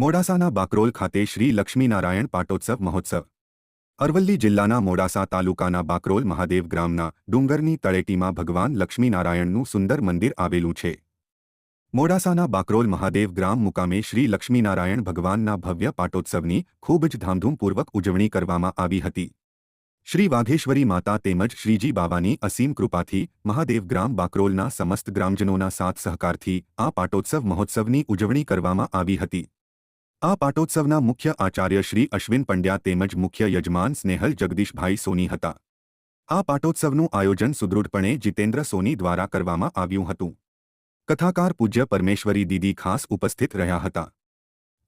મોડાસાના બાકરોલ ખાતે શ્રી લક્ષ્મીનારાયણ પાટોત્સવ મહોત્સવ. અરવલ્લી જિલ્લાના મોડાસા તાલુકાના બાકરોલ મહાદેવ ગ્રામના ડુંગરની તળેટીમાં ભગવાન લક્ષ્મીનારાયણનું સુંદર મંદિર આવેલું છે. મોડાસાના બાકરોલ મહાદેવ ગ્રામ મુકામે શ્રી લક્ષ્મીનારાયણ ભગવાનના ભવ્ય પાટોત્સવની ખૂબ જ ધામધૂમપૂર્વક ઉજવણી કરવામાં આવી હતી. શ્રી વાઘેશ્વરી માતા તેમજ શ્રીજી બાવાની અસીમ કૃપાથી મહાદેવ ગ્રામ બાકરોલના સમસ્ત ગ્રામજનોના સાથ સહકારથી આ પાટોત્સવ મહોત્સવની ઉજવણી કરવામાં આવી હતી. આ પાટોત્સવના મુખ્ય આચાર્ય શ્રી અશ્વિન પંડ્યા તેમજ મુખ્ય યજમાન સ્નેહલ જગદીશભાઈ સોની હતા. આ પાટોત્સવનું આયોજન સુદૃઢપણે જીતેન્દ્ર સોની દ્વારા કરવામાં આવ્યું હતું. કથાકાર પૂજ્ય પરમેશ્વરી દીદી ખાસ ઉપસ્થિત રહ્યા હતા.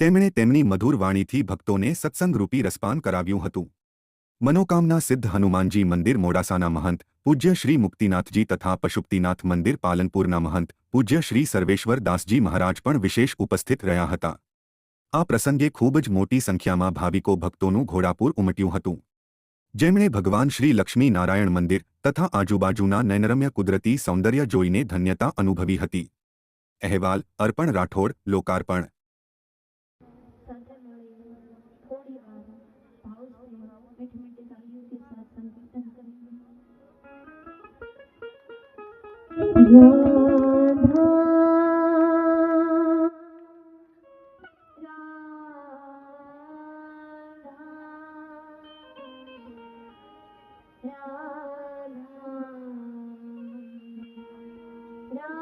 તેમણે તેમની મધુર વાણીથી ભક્તોને સત્સંગરૂપી રસપાન કરાવ્યું હતું. મનોકામના સિદ્ધ હનુમાનજી મંદિર મોડાસાના મહંત, પૂજ્ય શ્રી મુક્તિનાથજી તથા પશુપતિનાથ મંદિર પાલનપુરના મહંત, પૂજ્ય શ્રી સર્વેશ્વર દાસજી મહારાજ પણ વિશેષ ઉપસ્થિત રહ્યા હતા. આ પ્રસંગે ખૂબ જ મોટી સંખ્યામાં ભાવિકો ભક્તોનું ઘોડાપુર ઉમટ્યું હતું. જેમણે ભગવાન શ્રી લક્ષ્મી નારાયણ મંદિર તથા આજુબાજુના નૈનરમ્ય કુદરતી સૌંદર્ય જોઈને ધન્યતા અનુભવી હતી. અહેવાલ, અર્પણ રાઠોડ, લોકાર્પણ. સાથે रा